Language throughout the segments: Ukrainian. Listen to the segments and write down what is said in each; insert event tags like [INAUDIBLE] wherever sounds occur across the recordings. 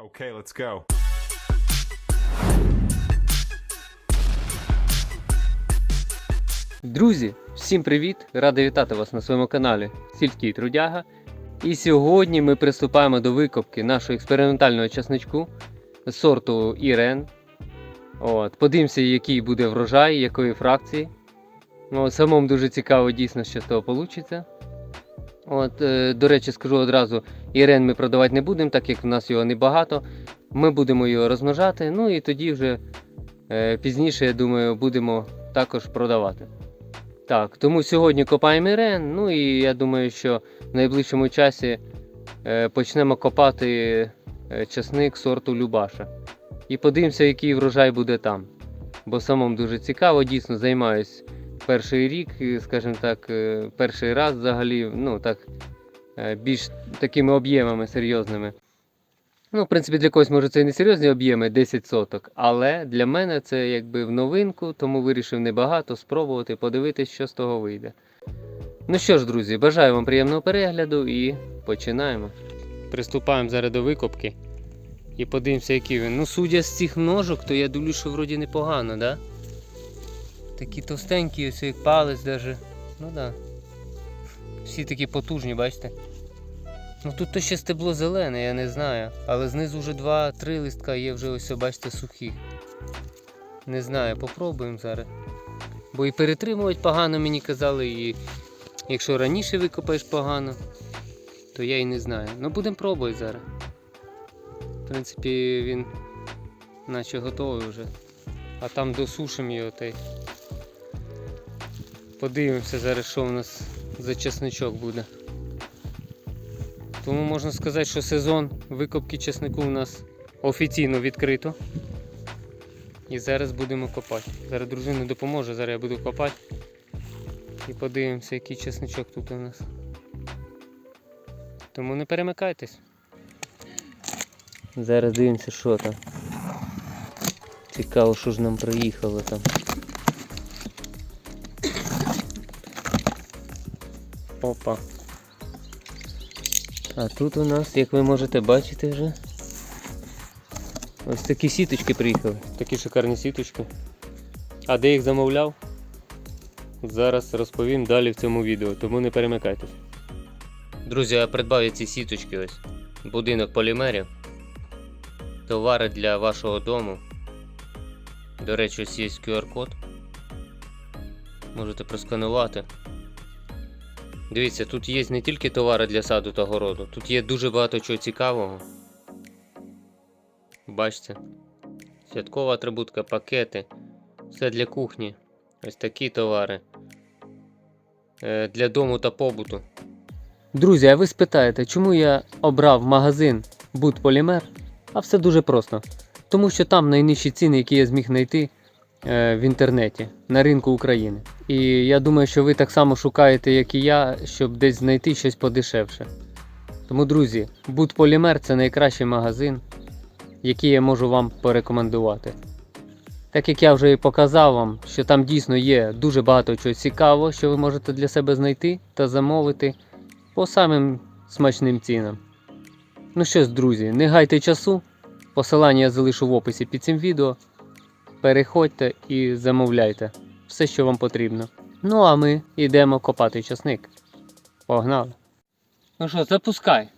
Okay, let's go. Друзі, всім привіт! Радий вітати вас на своєму каналі Сільський Трудяга. І сьогодні ми приступаємо до викопки нашого експериментального часничку сорту Ірен. От, подивимося, який буде врожай, якої фракції. От, самому дуже цікаво дійсно, що з того вийде. От, е, до речі, скажу одразу, Ірен ми продавати не будемо, так як в нас його небагато. Ми будемо його розмножати, ну і тоді вже е, пізніше, я думаю, будемо також продавати. Так, тому сьогодні копаємо Ірен, ну і я думаю, що в найближчому часі е, почнемо копати часник сорту Любаша. І подивимося, який врожай буде там. Бо самому дуже цікаво, дійсно займаюсь перший рік, скажімо так, е, перший раз взагалі, ну так, е, більш такими об'ємами серйозними. Ну, в принципі, для когось може це і не серйозні об'єми 10 соток, але для мене це якби в новинку, тому вирішив небагато спробувати, подивитись, що з того вийде. Ну що ж, друзі, бажаю вам приємного перегляду і починаємо. Приступаємо зараз до викопки і подивимося, який він. Ну, судя з цих ножок, то я дивлюсь, що вроді непогано, да? Такі товстенькі, ось як палець даже. Ну да. Всі такі потужні, бачите? Ну тут то ще стебло зелене, я не знаю. Але знизу вже 2-3 листка є вже ось, бачите, сухі. Не знаю, попробуємо зараз. Бо і перетримувати погано мені казали, і якщо раніше викопаєш погано, то я і не знаю. Ну будемо пробувати зараз. В принципі, він наче готовий вже. А там досушимо його та й подивимося зараз, що у нас за чесничок буде. Тому можна сказати, що сезон викопки чеснику у нас офіційно відкрито. І зараз будемо копати. Зараз дружина допоможе, зараз я буду копати. І подивимося, який чесничок тут у нас. Тому не перемикайтесь. Зараз дивимося, що там. Цікаво, що ж нам приїхало там. Опа. А тут у нас, як ви можете бачити вже, ось такі сіточки приїхали. Такі шикарні сіточки. А де їх замовляв? Зараз розповім далі в цьому відео, тому не перемикайтесь. Друзі, я придбав я ці сіточки ось. Будинок полімерів. Товари для вашого дому. До речі, ось є QR-код. Можете просканувати. Дивіться, тут є не тільки товари для саду та городу, тут є дуже багато чого цікавого. Бачите? Святкова атрибутка, пакети, все для кухні. Ось такі товари. Е, Для дому та побуту. Друзі, а ви спитаєте, чому я обрав магазин Будполімер? А все дуже просто. Тому що там найнижчі ціни, які я зміг знайти в інтернеті на ринку України. І я думаю, що ви так само шукаєте, як і я, щоб десь знайти щось подешевше. Тому, друзі, Будполімер це найкращий магазин, який я можу вам порекомендувати. Так як я вже і показав вам, що там дійсно є дуже багато чого цікавого, що ви можете для себе знайти та замовити по самим смачним цінам. Ну що ж, друзі, не гайте часу. Посилання я залишу в описі під цим відео. Переходьте і замовляйте все, що вам потрібно. Ну а ми йдемо копати часник. Погнали. Ну що, запускай.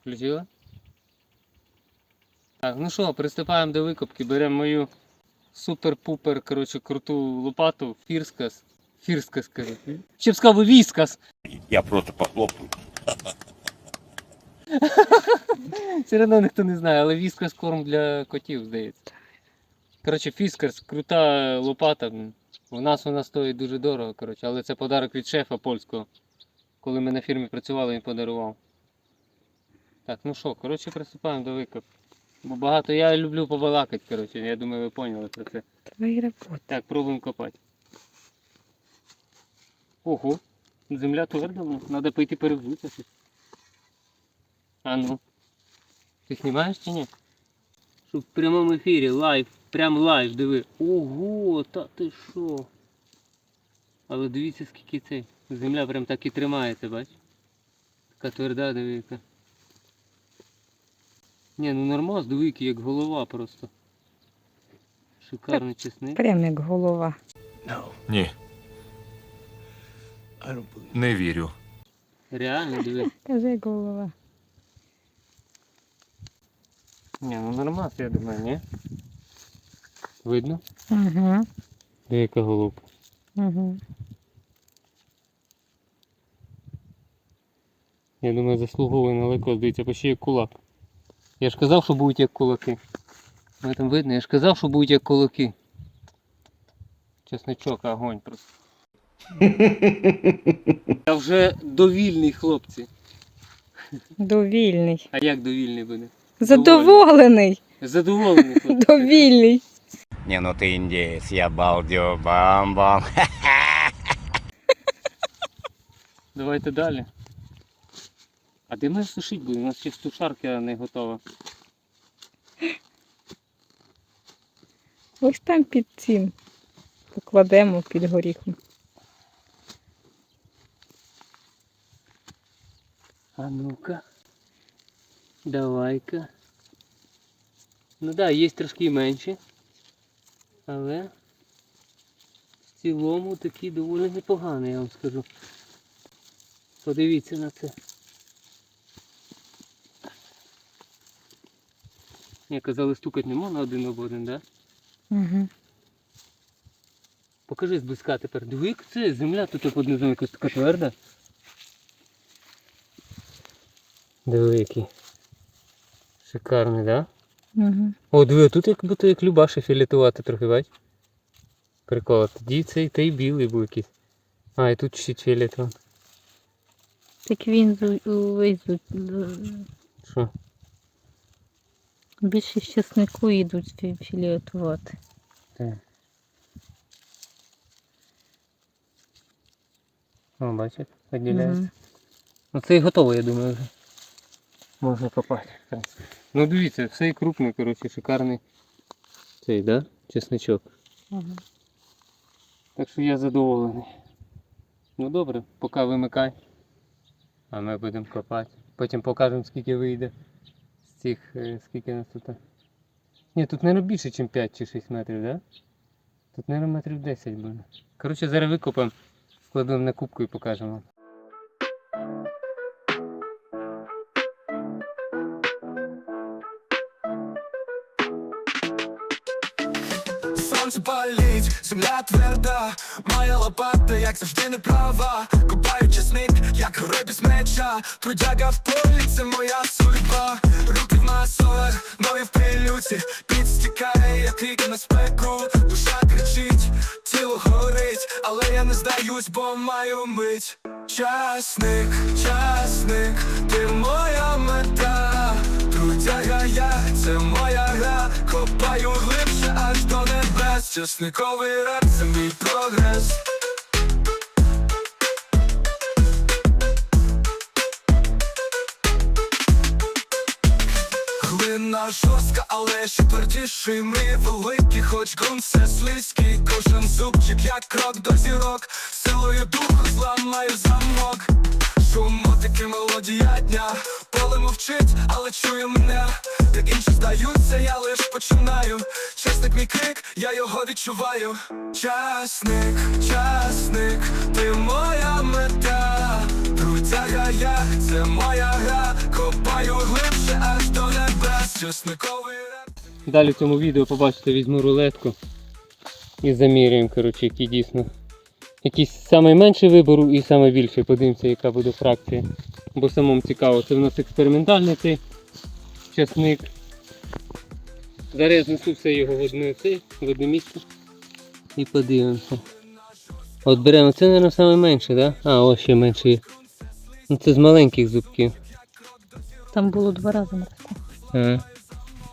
Включила? Так, ну що, приступаємо до викопки. Беремо мою супер-пупер, коротше, круту лопату. Фірскас. Фірскас, кажу. Ще б сказав віскас. Я просто похлопаю. Все одно ніхто не знає, але віскас корм для котів, здається. Коротше, фіскас, крута лопата. У нас вона стоїть дуже дорого, коротше, але це подарок від шефа польського. Коли ми на фірмі працювали, він подарував. Так, ну що, коротше, приступаємо до викоп. Бо багато я люблю побалакати, коротше, я думаю, ви поняли про це. Твої роботи. Так, пробуємо копати. Ого, земля тверда, ну, треба пойти перевзутися. А ну. Ти знімаєш чи ні? Щоб в прямому ефірі, лайв, прям лайв, диви. Ого, та ти що? Але дивіться скільки цей. Земля прям так і тримається, бач? Така тверда, диви яка. Ні, ну нормас, дивики, як голова просто. Шикарний чесник. Прям як голова. Ні, не вірю. Реально, диви. [LAUGHS] Каже, як голова. Ні, ну нормас, я думаю, ні? Видно? Угу. Деяка голубка. Угу. Я думаю, заслуговує на лайкос. Дивіться, почти як кулак. Я ж казав, що будуть як кулаки. Ви там видно, я ж казав, що будуть як кулаки. Чесничок, огонь просто. [LAUGHS] Я вже довільний, хлопці. Довільний. А як довільний буде? Задоволений. Задоволений, хлопці. Довільний. Не, ну ты индеец, я балдю, бам-бам. [LAUGHS] Давайте далі. А де ми сушити будемо? У нас ще сушарка не готова. Ось там під цим. Покладемо під горіхом. А ну-ка. Давай-ка. Ну да, є трошки і менші. Але в цілому такі доволі непогані, я вам скажу. Подивіться на це. Ні, казали, стукати не можна один об один, да? Угу. Покажи зблизька тепер. Диви, як це земля тут під низом якась така тверда. Диви який. Шикарний, да? Угу. О, диви, тут як будто як любаші філетувати трохи, бач? Прикол, тоді цей та й білий був якийсь. А, і тут ще фіолетовий. Так він увесь з- Що? більше з часнику йдуть фі- філіотувати. Так. О, бачиш, відділяється. Мгм. Ну це і готово, я думаю, вже. Можна копати. Ну дивіться, все і крупний, коротше, шикарний цей, да? Чесничок. Мгм. Так що я задоволений. Ну добре, поки вимикай. А ми будемо копати. Потім покажемо скільки вийде з цих, е, скільки нас тут. Ні, тут, мабуть, більше, ніж 5 чи 6 метрів, да? Тут, мабуть, метрів 10 буде. Коротше, зараз викопаємо, складемо на кубку і покажемо. Земля тверда, моя лопата, як завжди не права. Копаю чесник, як герой без меча. Трудяга в полі, це моя судьба. Руки в масове, ноги в прилюці. Підстікає, як ріка на спеку. Душа кричить, тіло горить, але я не здаюсь, бо маю мить. Часник, часник, ти моя мета. Трудяга я, це моя гра. Копаю до небес. Часниковий раб, це мій прогрес. Глина жорстка, але ще твердіший Мрії великі, хоч ґрунт все слизький Кожен зубчик, як крок до зірок Силою духу зламаю замок Шум мотики, мелодія дня Поле мовчить, але чує мене. Як інші здаються, я лиш починаю. Часник мій крик, я його відчуваю. Часник, часник, ти моя мета. Трудяга я, це моя гра. Копаю глибше аж до небес. Часниковий реп. Далі в цьому відео побачите, візьму рулетку і замірюємо, коротше, які дійсно. Якийсь найменший вибору і найбільший. Подивимося, яка буде фракція. Бо самому цікаво. Це в нас експериментальний цей часник. Зараз знесу все його в одне, цей, в одне місце і подивимося. От беремо, це, мабуть, найменше, так? Да? А, ось ще менше є. Ну це з маленьких зубків. Там було два рази на таку. Ага.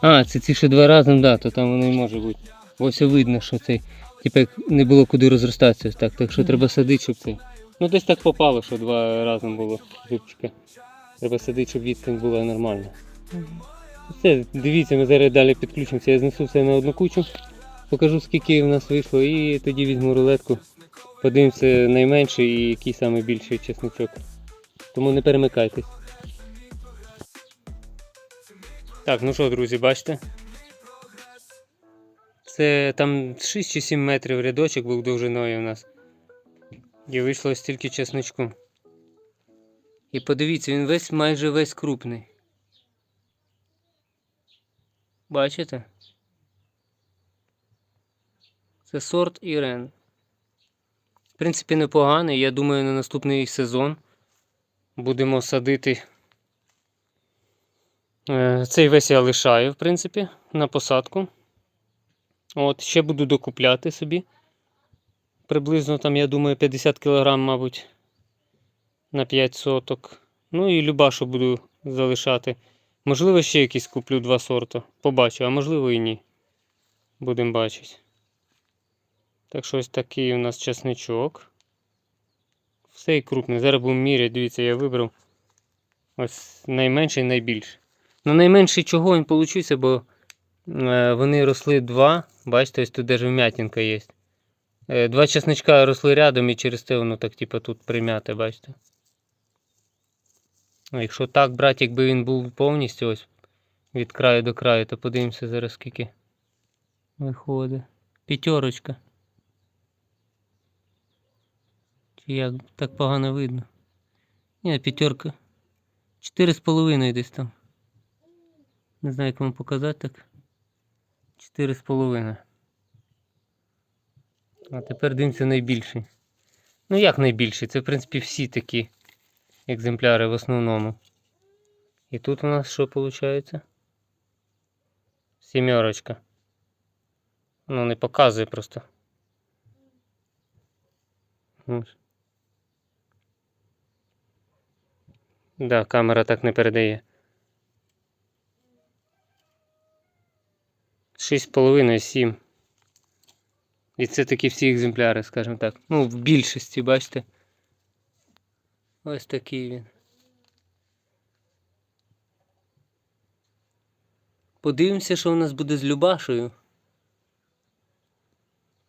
А, це ці що два рази, да, то там воно і може бути. Ось видно, що цей, типу, як не було куди розростатися. Так, так що треба садити, щоб цей. Ну десь так попало, що два рази було зубчика. Треба садити, щоб відстань була нормальна. Все, дивіться, ми зараз далі підключимося. Я знесу все на одну кучу, покажу скільки в нас вийшло і тоді візьму рулетку. Подивимося найменший і який найбільший чесничок. Тому не перемикайтесь. Так, ну що, друзі, бачите? Це там 6 чи 7 метрів рядочок був довжиною у нас. І вийшло стільки чесничку. І подивіться, він весь майже весь крупний. Бачите? Це сорт Ірен. В принципі, непоганий. Я думаю, на наступний сезон будемо садити. Е, Цей весь я лишаю, в принципі, на посадку. От, ще буду докупляти собі. Приблизно там, я думаю, 50 кг, мабуть, на 5 соток. Ну і Любашу буду залишати. Можливо, ще якісь куплю два сорти. Побачу, а можливо і ні. Будемо бачити. Так що ось такий у нас часничок. Все і крупний. Зараз будемо міряти. Дивіться, я вибрав ось найменший і найбільший. Ну, найменший чого він получився, бо вони росли два. Бачите, ось тут навіть вмятинка є. Е, два часничка росли рядом і через те воно так, типу, тут примяте, бачите. Якщо так брати, якби він був повністю ось від краю до краю, то подивимося зараз скільки виходить. П'ятерочка. Чи як так погано видно? Ні, п'ятерка. Чотири з половиною десь там. Не знаю, як вам показати так. Чотири з половиною. А тепер дивимося найбільший. Ну як найбільший? Це в принципі всі такі екземпляри в основному. І тут у нас що виходить? Сімерочка. Ну, не показує просто. Ось. Да, камера так не передає. 6,5, 7. І це такі всі екземпляри, скажімо так. Ну, в більшості, бачите. Ось такий він. Подивимося, що у нас буде з Любашею.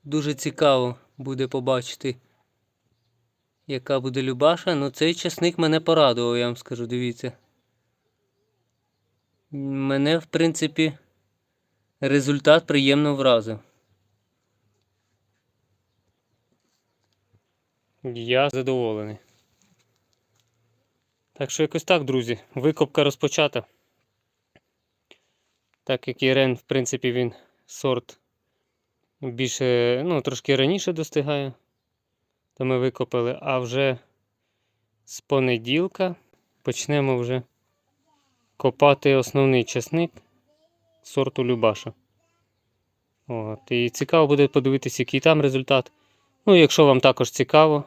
Дуже цікаво буде побачити, яка буде Любаша. Ну цей часник мене порадував, я вам скажу, дивіться. Мене, в принципі, результат приємно вразив. Я задоволений. Так що якось так, друзі. Викопка розпочата. Так як Ірен, в принципі, він сорт більше, ну, трошки раніше достигає, то ми викопали, а вже з понеділка почнемо вже копати основний часник сорту Любаша. От. І цікаво буде подивитися, який там результат. Ну, якщо вам також цікаво,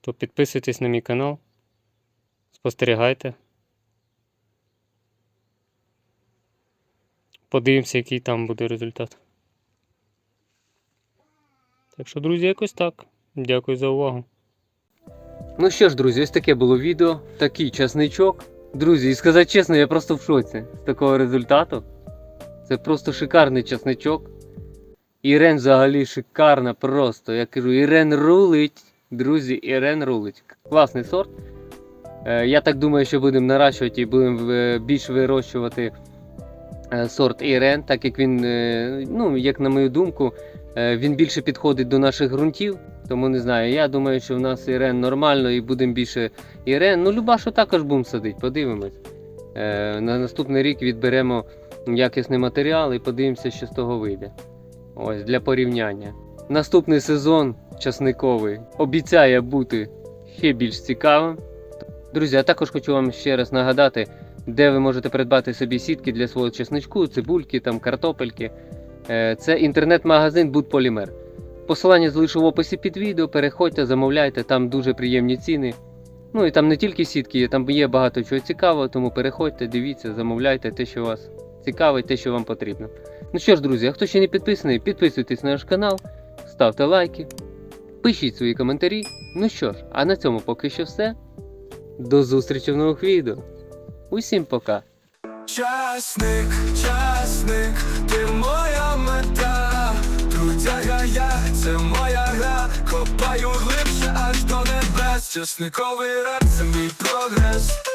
то підписуйтесь на мій канал, спостерігайте. Подивимося, який там буде результат. Так що, друзі, якось так. Дякую за увагу. Ну що ж, друзі, ось таке було відео. Такий часничок. Друзі, і сказати чесно, я просто в шоці з такого результату. Це просто шикарний часничок. Ірен взагалі шикарна просто. Я кажу, Ірен рулить. Друзі, Ірен рулить. Класний сорт. Е, Я так думаю, що будемо наращувати і будемо е, більш вирощувати е, сорт Ірен, так як він, ну, як на мою думку, він більше підходить до наших ґрунтів. Тому не знаю. Я думаю, що в нас Ірен нормально і будемо більше Ірен. Ну, Любашу також будемо садити, подивимось. На наступний рік відберемо якісний матеріал і подивимося, що з того вийде. Ось для порівняння. Наступний сезон часниковий обіцяє бути ще більш цікавим. Друзі, а також хочу вам ще раз нагадати, де ви можете придбати собі сітки для свого чесничку, цибульки, там, картопельки. Е, Це інтернет-магазин Будполімер. Посилання залишу в описі під відео. Переходьте, замовляйте, там дуже приємні ціни. Ну і там не тільки сітки, там є багато чого цікавого, тому переходьте, дивіться, замовляйте те, що вас цікавить, те, що вам потрібно. Ну що ж, друзі, а хто ще не підписаний, підписуйтесь на наш канал, ставте лайки, пишіть свої коментарі. Ну що ж, а на цьому поки що все. До зустрічі в нових відео. Усім пока! Часник, часник, ти моя мета, трудяга я, це моя гра, копаю глибше аж до небес, часниковий рад, це мій прогрес.